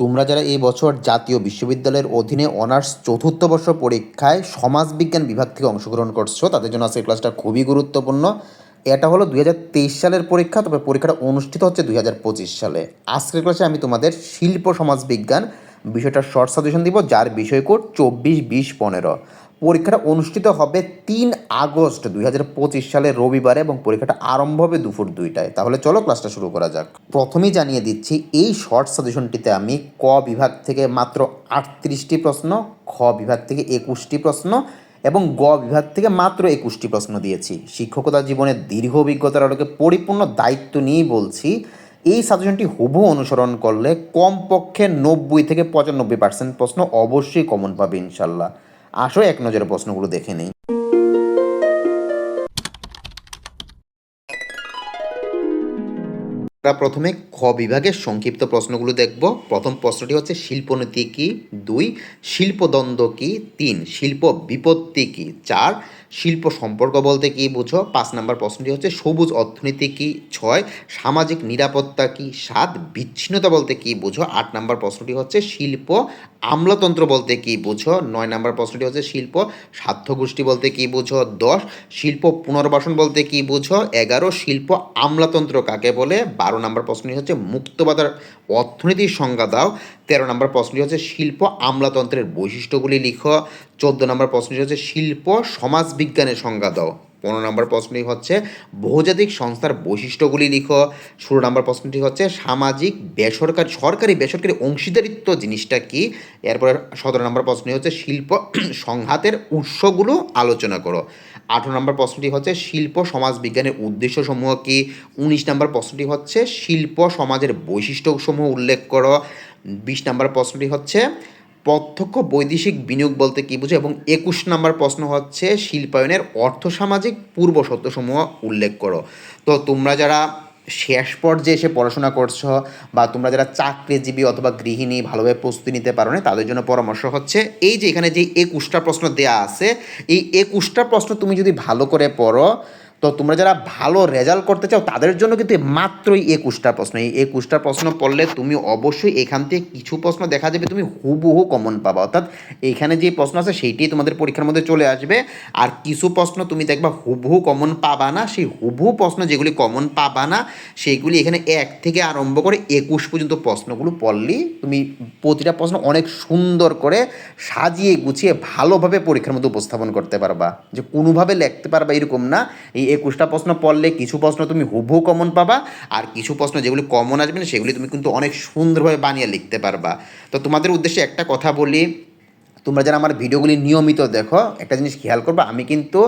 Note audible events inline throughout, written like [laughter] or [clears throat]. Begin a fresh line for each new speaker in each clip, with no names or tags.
তোমরা যারা এই বছর জাতীয় বিশ্ববিদ্যালয়ের অধীনে অনার্স চতুর্থ বর্ষ পরীক্ষায় সমাজবিজ্ঞান বিভাগ থেকে অংশগ্রহণ করছ, তাদের জন্য আজকের ক্লাসটা খুবই গুরুত্বপূর্ণ। এটা হলো দুই হাজার তেইশ সালের পরীক্ষা তবে পরীক্ষাটা অনুষ্ঠিত হচ্ছে দুই হাজার পঁচিশ সালে। আজকের ক্লাসে আমি তোমাদের শিল্প সমাজবিজ্ঞান বিষয়টা শর্ট সাজেশন দিব, যার বিষয় কোড চব্বিশ, বিশ, পনেরো। পরীক্ষাটা অনুষ্ঠিত হবে তিন আগস্ট দুই হাজার পঁচিশ সালের রবিবারে এবং পরীক্ষাটা আরম্ভ হবে দুপুর দুইটায়। তাহলে চলো ক্লাসটা শুরু করা যাক। প্রথমেই জানিয়ে দিচ্ছি, এই শর্ট সাজেশনটিতে আমি ক বিভাগ থেকে মাত্র আটত্রিশটি প্রশ্ন, খ বিভাগ থেকে একুশটি প্রশ্ন এবং গ বিভাগ থেকে মাত্র একুশটি প্রশ্ন দিয়েছি। শিক্ষকতা জীবনের দীর্ঘ অভিজ্ঞতার আলোকে পরিপূর্ণ দায়িত্ব নিয়েই বলছি, এই সাজেশনটি হুবহু অনুসরণ করলে কমপক্ষে নব্বই থেকে পঁচানব্বই পার্সেন্ট প্রশ্ন অবশ্যই কমন পাবে ইনশাল্লাহ। আসো এক নজরে প্রশ্নগুলো দেখে নেই। আমরা প্রথমে খ বিভাগের সংক্ষিপ্ত প্রশ্নগুলো দেখব। প্রথম প্রশ্নটি হচ্ছে, শিল্পনীতি কি? দুই, শিল্পদ্বন্দ্ব কি? তিন, শিল্প বিপত্তি কি? চার শিল্প সম্পর্ক বলতে কি বুঝো? পাঁচ নাম্বার প্রশ্নটি হচ্ছে, সবুজ অর্থনীতি কি? ছয়, সামাজিক নিরাপত্তা কি? সাত, বিচ্ছিন্নতা বলতে কি বুঝো? আট নাম্বার প্রশ্নটি হচ্ছে, শিল্প আমলাতন্ত্র বলতে কি বুঝো? নয় নাম্বার প্রশ্নটি হচ্ছে, শিল্প স্বার্থগোষ্ঠী বলতে কি বুঝো? দশ, শিল্প পুনর্বাসন বলতে কি বুঝো? এগারো, শিল্প আমলাতন্ত্র কাকে বলে? বারো নাম্বার প্রশ্নটি হচ্ছে, মুক্তবাজার অর্থনীতির সংজ্ঞা দাও। তেরো নম্বর প্রশ্নটি হচ্ছে, শিল্প আমলাতন্ত্রের বৈশিষ্ট্যগুলি লিখো। চোদ্দ নম্বর প্রশ্নটি হচ্ছে, শিল্প সমাজবিজ্ঞানের সংজ্ঞা দাও। পনেরো নম্বর প্রশ্নটি হচ্ছে, বহুজাতিক সংস্থার বৈশিষ্ট্যগুলি লিখো। ষোলো নম্বর প্রশ্নটি হচ্ছে, সামাজিক, বেসরকারি, সরকারি, বেসরকারি অংশীদারিত্ব জিনিসটা কি? এরপরে সতেরো নম্বর প্রশ্নটি হচ্ছে, শিল্প [clears throat] সংঘাতের উৎসগুলো আলোচনা করো। আঠেরো নম্বর প্রশ্নটি হচ্ছে, শিল্প সমাজ বিজ্ঞানের উদ্দেশ্যসমূহ কি? উনিশ নম্বর প্রশ্নটি হচ্ছে, শিল্প সমাজের বৈশিষ্ট্যসমূহ উল্লেখ করো। বিশ নম্বর প্রশ্নটি হচ্ছে প্রত্যক্ষ বৈদেশিক বিনিয়োগ বলতে কী বুঝো এবং একুশ নম্বর প্রশ্ন হচ্ছে, শিল্পায়নের অর্থ অর্থসামাজিক পূর্বশর্তসমূহ উল্লেখ করো। তো তোমরা যারা শেষ পর্যায়ে এসে পড়াশোনা করছ বা তোমরা যারা চাকরিজীবী অথবা গৃহিণী ভালোভাবে প্রস্তুতি নিতে পারো না, তাদের জন্য পরামর্শ হচ্ছে, এই যে এখানে যে একুশটা প্রশ্ন দেয়া আছে, এই একুশটা প্রশ্ন তুমি যদি ভালো করে পড়ো তো তোমরা যারা ভালো রেজাল্ট করতে চাও, তাদের জন্য কিন্তু মাত্রই একুশটা প্রশ্ন। এই একুশটা প্রশ্ন পড়লে তুমি অবশ্যই এখান থেকে কিছু প্রশ্ন দেখা যাবে, তুমি হুবহু কমন পাবা। অর্থাৎ এখানে যে প্রশ্ন আছে সেইটাই তোমাদের পরীক্ষার মধ্যে চলে আসবে। আর কিছু প্রশ্ন তুমি দেখবা হুবহু কমন পাবা না। সেই হুবহু প্রশ্ন যেগুলি কমন পাবা না, সেইগুলি এখানে এক থেকে আরম্ভ করে একুশ পর্যন্ত প্রশ্নগুলো পড়লেই তুমি প্রতিটা প্রশ্ন অনেক সুন্দর করে সাজিয়ে গুছিয়ে ভালোভাবে পরীক্ষার মধ্যে উপস্থাপন করতে পারবা। যে কোনোভাবে লিখতে পারবা এরকম না। এই একুশটা প্রশ্ন পড়লে কিছু প্রশ্ন তুমি হুবহু কমন পাবা, আর কিছু প্রশ্ন যেগুলি কমন আসবে না, সেগুলি তুমি কিন্তু অনেক সুন্দরভাবে বানিয়ে লিখতে পারবা। তো তোমাদের উদ্দেশ্যে একটা কথা বলি, তোমরা যারা আমার ভিডিওগুলি নিয়মিত দেখো, একটা জিনিস খেয়াল করবা, আমি কিন্তু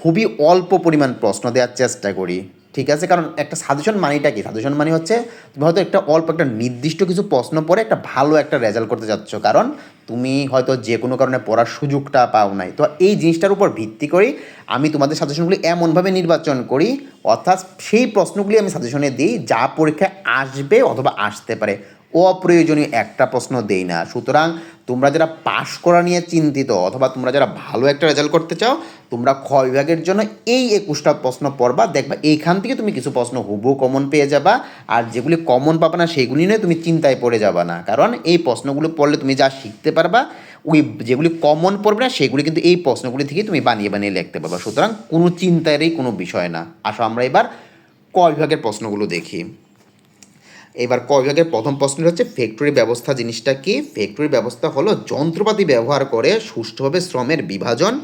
খুবই অল্প পরিমাণ প্রশ্ন দেওয়ার চেষ্টা করি। ঠিক আছে? কারণ একটা সাজেশন মানিটা কি? সাজেশন মানি হচ্ছে, তুমি হয়তো একটা অল্প একটা নির্দিষ্ট কিছু প্রশ্ন পড়ে একটা ভালো একটা রেজাল্ট করতে যাচ্ছ কারণ তুমি হয়তো যে কোনো কারণে পড়ার সুযোগটা পাও নাই। তো এই জিনিসটার উপর ভিত্তি করেই আমি তোমাদের সাজেশনগুলি এমনভাবে নির্বাচন করি, অর্থাৎ সেই প্রশ্নগুলি আমি সাজেশনে দিই, যা পরীক্ষায় আসবে অথবা আসতে পারে। অপ্রয়োজনীয় একটা প্রশ্ন দেই না। সুতরাং তোমরা যারা পাশ করা নিয়ে চিন্তিত অথবা তোমরা যারা ভালো একটা রেজাল্ট করতে চাও, তোমরা খ বিভাগের জন্য এই একুশটা প্রশ্ন পড়বা। দেখবা এইখান থেকে তুমি কিছু প্রশ্ন হুবহু কমন পেয়ে যাবা। আর যেগুলি কমন পাবা না, সেগুলি নিয়ে তুমি চিন্তায় পড়ে যাবা না। কারণ এই প্রশ্নগুলো পড়লে তুমি যা শিখতে পারবা, ওই যেগুলি কমন পড়বে না, সেগুলি কিন্তু এই প্রশ্নগুলি থেকে তুমি বানিয়ে বানিয়ে লিখতে পারবা। সুতরাং কোনো চিন্তারই কোনো বিষয় না। আসো আমরা এবার ক বিভাগের প্রশ্নগুলো দেখি। এবার ক বিভাগের প্রথম প্রশ্নটি হচ্ছে ফ্যাক্টরি ব্যবস্থা জিনিসটা কি? ফ্যাক্টরি ব্যবস্থা হলো যন্ত্রপাতি ব্যবহার করে সুষ্ঠুভাবে শ্রমের বিভাজন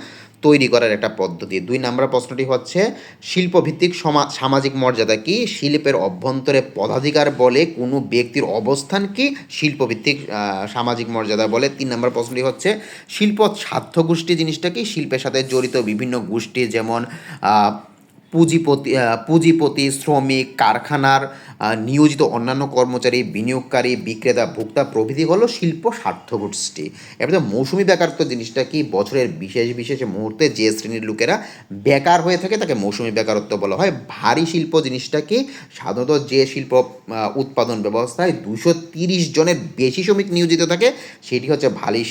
তৈরি করার একটা পদ্ধতি। দুই নম্বর প্রশ্নটি হচ্ছে, শিল্পভিত্তিক সমা, সামাজিক মর্যাদা কি? শিল্পের অভ্যন্তরে পদাধিকার বলে কোনো ব্যক্তির অবস্থান কি? শিল্পভিত্তিক সামাজিক মর্যাদা বলে। তিন নম্বর প্রশ্নটি হচ্ছে, শিল্প স্বার্থ গোষ্ঠী জিনিসটা কি? শিল্পের সাথে জড়িত বিভিন্ন গোষ্ঠী যেমন পুঁজিপতি পুঁজিপতি, শ্রমিক, কারখানার নিয়োজিত অন্যান্য কর্মচারী, বিনিয়োগকারী, বিক্রেতা, ভোক্তা প্রভৃতি হলো শিল্প স্বার্থগোষ্ঠী। এবার মৌসুমি বেকারত্ব জিনিসটা কি বছরের বিশেষ বিশেষ মুহূর্তে যে শ্রেণির লোকেরা বেকার হয়ে থাকে তাকে মৌসুমি বেকারত্ব বলা হয়। ভারী শিল্প জিনিসটা কি? সাধারণত যে শিল্প উৎপাদন ব্যবস্থায় দুশো তিরিশ জনের বেশি শ্রমিক নিয়োজিত থাকে, সেটি হচ্ছে ভারী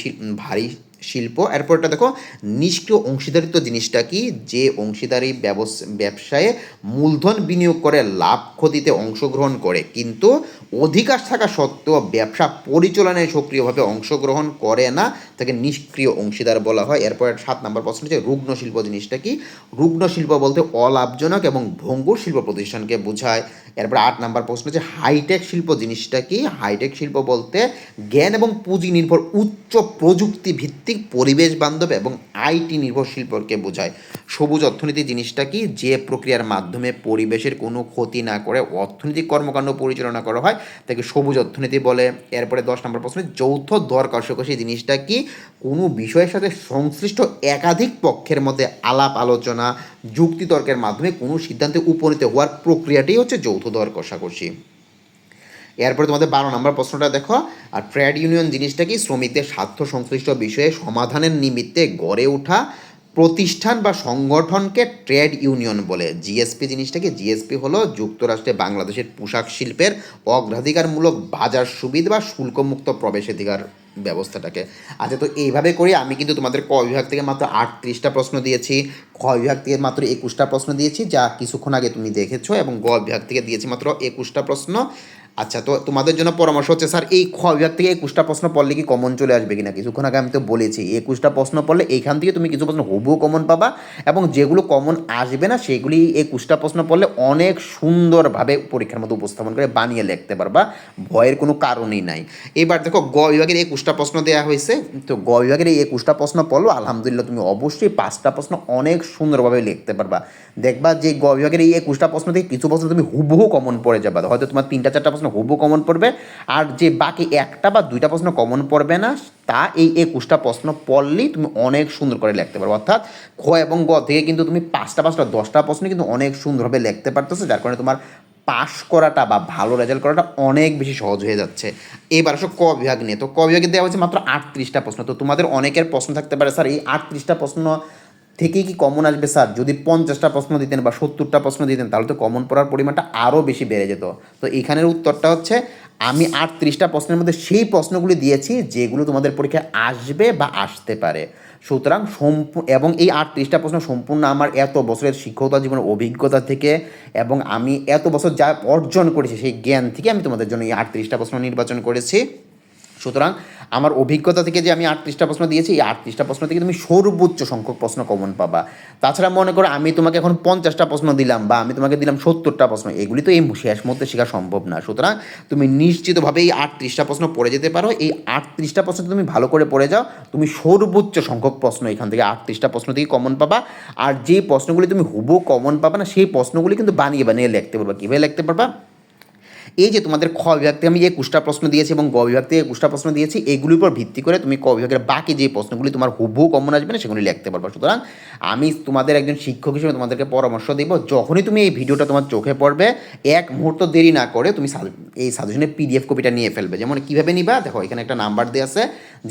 ভারী শিল্প। এরপরটা দেখো, নিষ্ক্রিয় অংশীদারিত্ব জিনিসটা কি? যে অংশীদারি ব্যবস- ব্যবসায়ে মূলধন বিনিয়োগ করে, লাভ ক্ষতিতে অংশগ্রহণ করে, কিন্তু অধিকার থাকা সত্ত্বেও ব্যবসা পরিচালনায় সক্রিয়ভাবে অংশগ্রহণ করে না, তাকে নিষ্ক্রিয় অংশীদার বলা হয়। এরপর সাত নম্বর প্রশ্ন হচ্ছে, রুগ্ন শিল্প জিনিসটা কি? রুগ্ন শিল্প বলতে অলাভজনক এবং ভঙ্গুর শিল্প প্রতিষ্ঠানকে বোঝায়। এরপর আট নম্বর প্রশ্ন হচ্ছে, হাইটেক শিল্প জিনিসটা কি? হাইটেক শিল্প বলতে জ্ঞান এবং পুঁজি নির্ভর উচ্চ প্রযুক্তি ভিত্তিক পরিবেশ বান্ধব এবং আইটি নির্ভর শিল্পকে বোঝায়। সবুজ অর্থনীতি জিনিসটা কি? যে প্রক্রিয়ার মাধ্যমে পরিবেশের কোনো ক্ষতি না করে অর্থনৈতিক কর্মকাণ্ড পরিচালনা করা হয়, তাকে সবুজ অর্থনীতি বলে। এরপরে দশ নম্বর প্রশ্ন, যৌথ দর কষাকষি জিনিসটা কি? কোনো বিষয়ের সাথে সংশ্লিষ্ট একাধিক পক্ষের মধ্যে আলাপ আলোচনা যুক্তিতর্কের মাধ্যমে কোনো সিদ্ধান্তে উপনীত হওয়ার প্রক্রিয়াটাই হচ্ছে যৌথ দর কষাকষি। এরপরে তোমাদের বারো নম্বর প্রশ্নটা দেখো। আর ট্রেড ইউনিয়ন জিনিসটা কি? শ্রমিকদের স্বার্থ সংশ্লিষ্ট বিষয়ে সমাধানের নিমিত্তে গড়ে ওঠা প্রতিষ্ঠান বা সংগঠনকে ট্রেড ইউনিয়ন বলে। জিএসপি জিনিসটাকে জিএসপি হলো যুক্তরাষ্ট্রে বাংলাদেশের পোশাক শিল্পের অগ্রাধিকারমূলক বাজার সুবিধা বা শুল্কমুক্ত প্রবেশাধিকার ব্যবস্থাটাকে। আচ্ছা তো এইভাবে করে আমি কিন্তু তোমাদের ক বিভাগ থেকে মাত্র আটত্রিশটা প্রশ্ন দিয়েছি, খ বিভাগ থেকে মাত্র একুশটা প্রশ্ন দিয়েছি, যা কিছুক্ষণ আগে তুমি দেখেছ এবং গ বিভাগ থেকে দিয়েছি মাত্র একুশটা প্রশ্ন। আচ্ছা তো তোমাদের জন্য পরামর্শ হচ্ছে, স্যার, এই খ বিভাগ থেকে একুশটা প্রশ্ন পড়লে কি কমন চলে আসবে কিনা? কিছুক্ষণ আগে আমি তো বলেছি, একুশটা প্রশ্ন পড়লে এইখান থেকে তুমি কিছু প্রশ্ন হুবহু কমন পাবা এবং যেগুলো কমন আসবে না, সেগুলি একুশটা প্রশ্ন পড়লে অনেক সুন্দরভাবে পরীক্ষার মতো উপস্থাপন করে বানিয়ে লিখতে পারবা, ভয়ের কোনো কারণই নাই। এবার দেখো, গ বিভাগের একুশটা প্রশ্ন দেওয়া হয়েছে, তো গ বিভাগের এই একুশটা প্রশ্ন পড়ল, আলহামদুলিল্লাহ তুমি অবশ্যই পাঁচটা প্রশ্ন অনেক সুন্দরভাবে লিখতে পারবা। দেখবা যে গ বিভাগের এই একুশটা প্রশ্ন থেকে কিছু প্রশ্ন তুমি হুবহু কমন পড়ে যাবে। হয়তো তোমার তিনটা, চারটা প্রশ্ন হুবহু কমন পড়বে। আর যে বাকি একটা বা দুইটা প্রশ্ন কমন পড়বে না, তা এই একুশটা প্রশ্ন পড়লেই তুমি অনেক সুন্দর করে লিখতে পারবে। অর্থাৎ খ এবং গ থেকে কিন্তু তুমি পাঁচটা পাঁচটা, দশটা প্রশ্ন কিন্তু অনেক সুন্দরভাবে লিখতে পারতেছো, যার কারণে তোমার পাস করাটা বা ভালো রেজাল্ট করাটা অনেক বেশি সহজ হয়ে যাচ্ছে। এবার আসো ক বিভাগ নিয়ে। তো ক বিভাগে দেওয়া হয়েছে মাত্র আটত্রিশটা প্রশ্ন। তো তোমাদের অনেকের প্রশ্ন থাকতে পারে, স্যার, এই আটত্রিশটা প্রশ্ন থেকেই কি কমন আসবে স্যার যদি পঞ্চাশটা প্রশ্ন দিতেন বা সত্তরটা প্রশ্ন দিতেন, তাহলে তো কমন পড়ার পরিমাণটা আরও বেশি বেড়ে যেত। তো এখানের উত্তরটা হচ্ছে, আমি আটত্রিশটা প্রশ্নের মধ্যে সেই প্রশ্নগুলি দিয়েছি যেগুলো তোমাদের পরীক্ষায় আসবে বা আসতে পারে। সুতরাং সম্পূর্ণ এবং এই আটত্রিশটা প্রশ্ন সম্পূর্ণ আমার এত বছরের শিক্ষকতা জীবনের অভিজ্ঞতা থেকে এবং আমি এত বছর যা অর্জন করেছি সেই জ্ঞান থেকে আমি তোমাদের জন্য এই আটত্রিশটা প্রশ্ন নির্বাচন করেছি। সুতরাং আমার অভিজ্ঞতা থেকে যে আমি আটত্রিশটা প্রশ্ন দিয়েছি, এই আটত্রিশটা প্রশ্ন থেকে তুমি সর্বোচ্চ সংখ্যক প্রশ্ন কমন পাবা। তাছাড়া মনে করো আমি তোমাকে এখন পঞ্চাশটা প্রশ্ন দিলাম বা আমি তোমাকে দিলাম সত্তরটা প্রশ্ন, এগুলি তো এই শেষ মুহূর্তে শেখা সম্ভব না। সুতরাং তুমি নিশ্চিতভাবে এই আটত্রিশটা প্রশ্ন পড়ে যেতে পারো। এই আটত্রিশটা প্রশ্ন তুমি ভালো করে পড়ে যাও। তুমি সর্বোচ্চ সংখ্যক প্রশ্ন এখান থেকে আটত্রিশটা প্রশ্ন থেকে কমন পাবা। আর যে প্রশ্নগুলি তুমি হুবো কমন পাবা না, সেই প্রশ্নগুলি কিন্তু বানিয়ে বানিয়ে লিখতে পারবা। কীভাবে লিখতে পারবা? এই যে তোমাদের খ বিভাগ থেকে আমি একুশটা প্রশ্ন দিয়েছি এবং গ বিভাগ থেকে একুশটা প্রশ্ন দিয়েছি, এগুলির উপর ভিত্তি করে তুমি ক বিভাগের বাকি যে প্রশ্নগুলি তোমার হুবহু কমন আসবে না, সেগুলি লিখতে পারবে। সুতরাং আমি তোমাদের একজন শিক্ষক হিসেবে তোমাদেরকে পরামর্শ দিব, যখনই তুমি এই ভিডিওটা তোমার চোখে পড়বে, এক মুহূর্ত দেরি না করে তুমি এই সাজেশনের পিডিএফ কপিটা নিয়ে ফেলবে। যেমন কীভাবে নিবা? দেখো, এখানে একটা নাম্বার দেওয়া আছে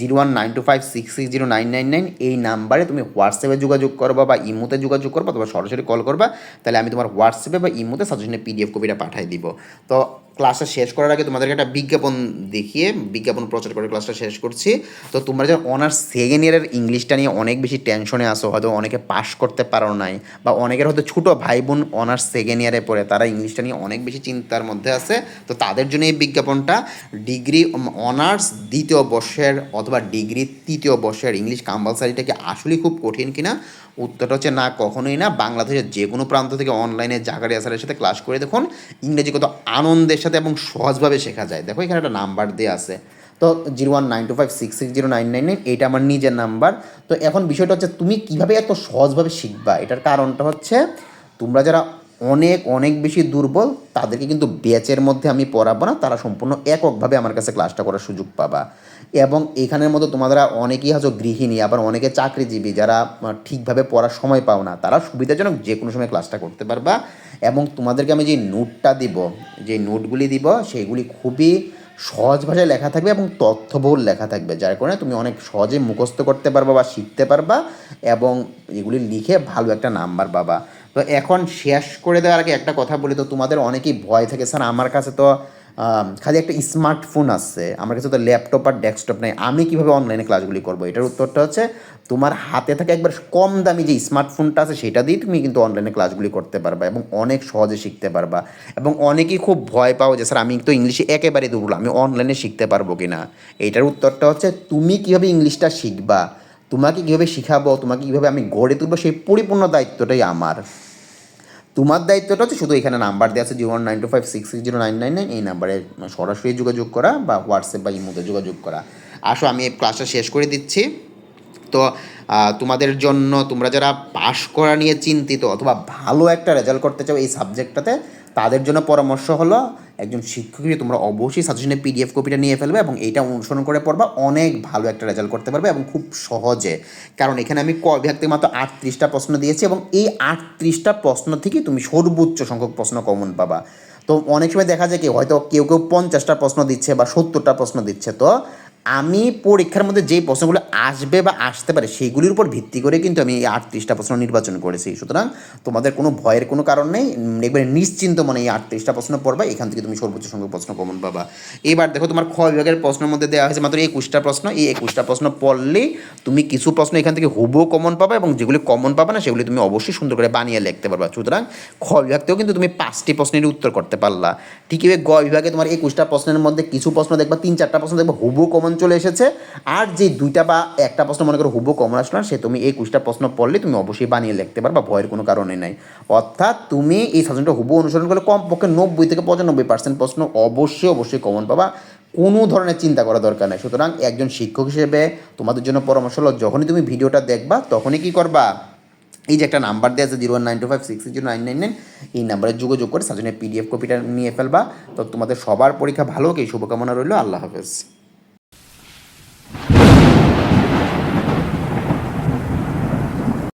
zero one nine two five six six zero nine nine nine এই নাম্বারে তুমি হোয়াটসঅ্যাপে যোগাযোগ করবা বা ইমোতে যোগাযোগ করবা, অথবা সরাসরি কল করবা, তাহলে আমি তোমার হোয়াটসঅ্যাপে বা ইমোতে সাজেশনের পিডিএফ কপিটা পাঠিয়ে দিব। তো ক্লাসটা শেষ করার আগে তোমাদেরকে একটা বিজ্ঞাপন দেখিয়ে, বিজ্ঞাপন প্রচার করে ক্লাসটা শেষ করছি। তো তোমরা যারা অনার্স সেকেন্ড ইয়ারের ইংলিশটা নিয়ে অনেক বেশি টেনশনে আসো হয়তো অনেকে পাশ করতে পারো নাই, বা অনেকের হয়তো ছোটো ভাই বোন অনার্স সেকেন্ড ইয়ারে পড়ে, তারা ইংলিশটা নিয়ে অনেক বেশি চিন্তার মধ্যে আছে। তো তাদের জন্য এই বিজ্ঞাপনটা ডিগ্রি অনার্স দ্বিতীয় বর্ষের অথবা ডিগ্রি তৃতীয় বর্ষের ইংলিশ কম্পালসারিটা কি আসলেই খুব কঠিন কিনা উত্তরটা হচ্ছে না, কখনোই না। বাংলাদেশের যে কোনো প্রান্ত থেকে অনলাইনে জাগারি স্যারের সাথে ক্লাস করে দেখুন, ইংরেজি কত আনন্দের সাথে এবং সহজভাবে শেখা যায়। দেখো, এখানে একটা নাম্বার দেওয়া আছে। তো zero one nine two five six six zero nine nine nine এইটা আমার নিজের নাম্বার তো এখন বিষয়টা হচ্ছে, তুমি কীভাবে এত সহজভাবে শিখবা? এটার কারণটা হচ্ছে, তোমরা যারা অনেক অনেক বেশি দুর্বল, তাদেরকে কিন্তু ব্যাচের মধ্যে আমি পড়াবো না, তারা সম্পূর্ণ এককভাবে আমার কাছে ক্লাসটা করার সুযোগ পাবা। এবং এখানের মতো তোমাদের অনেকেই হয়তো গৃহিণী, আবার অনেকে চাকরিজীবী, যারা ঠিকভাবে পড়ার সময় পাও না, তারা সুবিধাজনক যে কোনো সময় ক্লাসটা করতে পারবা। এবং তোমাদেরকে আমি যে নোটটা দিব, যে নোটগুলি দিব, সেইগুলি খুবই সহজ ভাষায় লেখা থাকবে এবং তথ্যবহুল লেখা থাকবে, যার কারণে তুমি অনেক সহজে মুখস্থ করতে পারবা বা শিখতে পারবা এবং এগুলি লিখে ভালো একটা নাম্বার পাবা। তো এখন শেষ করে দেওয়ার আগে একটা কথা বলি, তো তোমাদের অনেকেই ভয় থাকে। স্যার, আমার কাছে তো খালি একটা স্মার্টফোন আছে, আমার কাছে তো ল্যাপটপ আর ডেস্কটপ নেই। আমি কীভাবে অনলাইনে ক্লাসগুলি করব? এটার উত্তরটা হচ্ছে, তোমার হাতে থাকা একবার কম দামি যে স্মার্টফোনটা আছে, সেটা দিয়ে তুমি কিন্তু অনলাইনে ক্লাসগুলি করতে পারবা এবং অনেক সহজে শিখতে পারবা। এবং অনেকেই খুব ভয় পাও যে, স্যার, আমি তো ইংলিশে একেবারে দুর্বল, আমি অনলাইনে শিখতে পারব কি না এইটার উত্তরটা হচ্ছে, তুমি কীভাবে ইংলিশটা শিখবা? তোমাকে কীভাবে শিখাবো? তোমাকে কীভাবে আমি গড়ে তুলবো? সেই পরিপূর্ণ দায়িত্বটাই আমার। তোমার দায়িত্বটা হচ্ছে শুধু এখানে নাম্বার দেওয়া আছে zero one nine two five six six zero nine nine nine এই নাম্বারে সরাসরি যোগাযোগ করা বা হোয়াটসঅ্যাপ বা ইমোতে যোগাযোগ করা। আসো, আমি এই ক্লাসটা শেষ করে দিচ্ছি। তো তোমাদের জন্য তোমরা যারা পাশ করা নিয়ে চিন্তিত অথবা ভালো একটা রেজাল্ট করতে চাও এই সাবজেক্টটাতে তাদের জন্য পরামর্শ হলো একজন শিক্ষককে তোমরা অবশ্যই সাজেশনের পিডিএফ কপিটা নিয়ে ফেলবে এবং এইটা অনুসরণ করে পড়বা, অনেক ভালো একটা রেজাল্ট করতে পারবে এবং খুব সহজে। কারণ এখানে আমি ক বিভাগ থেকে মাত্র আটত্রিশটা প্রশ্ন দিয়েছি এবং এই আটত্রিশটা প্রশ্ন থেকে তুমি সর্বোচ্চ সংখ্যক প্রশ্ন কমন পাবা। তো অনেক সময় দেখা যায় কি হয়তো কেউ কেউ পঞ্চাশটা প্রশ্ন দিচ্ছে বা সত্তরটা প্রশ্ন দিচ্ছে, তো আমি পরীক্ষার মধ্যে যে প্রশ্নগুলো আসবে বা আসতে পারে সেগুলির উপর ভিত্তি করে কিন্তু আমি এই আটত্রিশটা প্রশ্ন নির্বাচন করেছি। সুতরাং তোমাদের কোনো ভয়ের কোনো কারণ নেই। একবারে নিশ্চিন্ত মনে এই আটত্রিশটা প্রশ্ন পড়বা, এখান থেকে তুমি সর্বোচ্চ সংখ্যক প্রশ্ন কমন পাবা। এবার দেখো তোমার খ বিভাগের প্রশ্নের মধ্যে দেওয়া হয়েছে মাত্র একুশটা প্রশ্ন। এই একুশটা প্রশ্ন পড়লেই তুমি কিছু প্রশ্ন এখান থেকে হুবও কমন পাবা এবং যেগুলি কমন পাবা না, সেগুলি তুমি অবশ্যই সুন্দর করে বানিয়ে লিখতে পারবা। সুতরাং খ বিভাগতেও কিন্তু তুমি পাঁচটি প্রশ্নের উত্তর করতে পারলা। ঠিক গ বিভাগে তোমার একুশটা প্রশ্নের মধ্যে কিছু প্রশ্ন দেখবা, তিন চারটা প্রশ্ন দেখবা হুবু কমন চলে এসেছে? আর যে দুইটা বা একটা প্রশ্ন মনে করো হুবু কমন আসলো সে তুমি এই একুশটা প্রশ্ন পড়লে তুমি অবশ্যই বানিয়ে লিখতে পারবা, ভয়ের কোনো কারণে নাই। অর্থাৎ তুমি এই সাজনটা হুবু অনুসরণ করলে কমপক্ষে নব্বই থেকে পঁচানব্বই পার্সেন্ট প্রশ্ন অবশ্যই অবশ্যই কমন পাবা। কোনো ধরনের চিন্তা করা দরকার নেই। সুতরাং একজন শিক্ষক হিসেবে তোমাদের জন্য পরামর্শ হলো, যখনই তুমি ভিডিওটা দেখবা, তখনই কি করবা? এই যে একটা নাম্বার দেওয়া আছে zero one nine two five six zero nine nine nine এই নাম্বারে যোগাযোগ করে সাজনের পিডিএফ কপিটা নিয়ে ফেলবা। তো তোমাদের সবার পরীক্ষা ভালো হোক, এই শুভকামনা রইল। আল্লাহ হাফেজ।